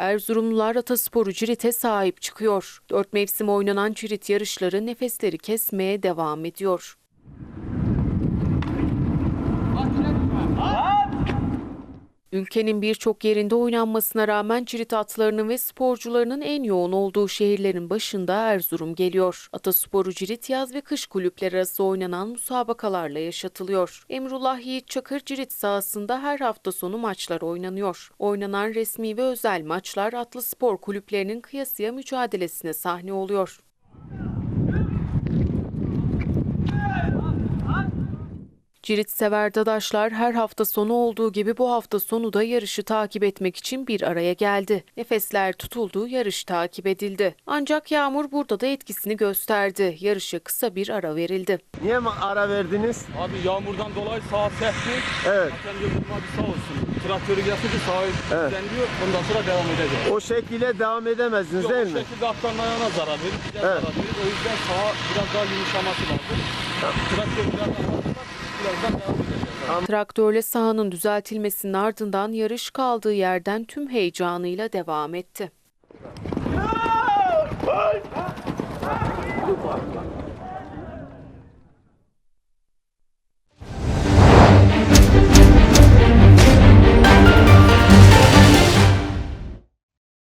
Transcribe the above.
Erzurumlular Atasporu Cirit'e sahip çıkıyor. Dört mevsim oynanan Cirit yarışları nefesleri kesmeye devam ediyor. Ülkenin birçok yerinde oynanmasına rağmen cirit atlarının ve sporcularının en yoğun olduğu şehirlerin başında Erzurum geliyor. Atasporu cirit yaz ve kış kulüpler arası oynanan musabakalarla yaşatılıyor. Emrullah Yiğit Çakır cirit sahasında her hafta sonu maçlar oynanıyor. Oynanan resmi ve özel maçlar atlı spor kulüplerinin kıyasıya mücadelesine sahne oluyor. Cirit sever dadaşlar her hafta sonu olduğu gibi bu hafta sonu da yarışı takip etmek için bir araya geldi. Nefesler tutuldu, yarış takip edildi. Ancak yağmur burada da etkisini gösterdi. Yarışa kısa bir ara verildi. Niye ma- ara verdiniz? Abi yağmurdan dolayı sağ sertti. Evet. Zaten Yıldırım abi sağ olsun. Traktörü getirdi sağa Evet. düzenliyor. Ondan sonra devam edecek. O şekilde devam edemezdiniz Yok, değil o mi? şekilde atların ayağına zarar verir. Evet. zarar verir. O yüzden sağa biraz daha yumuşaması lazım. Traktör biraz daha fazla, Traktörle sahanın düzeltilmesinin ardından yarış kaldığı yerden tüm heyecanıyla devam etti.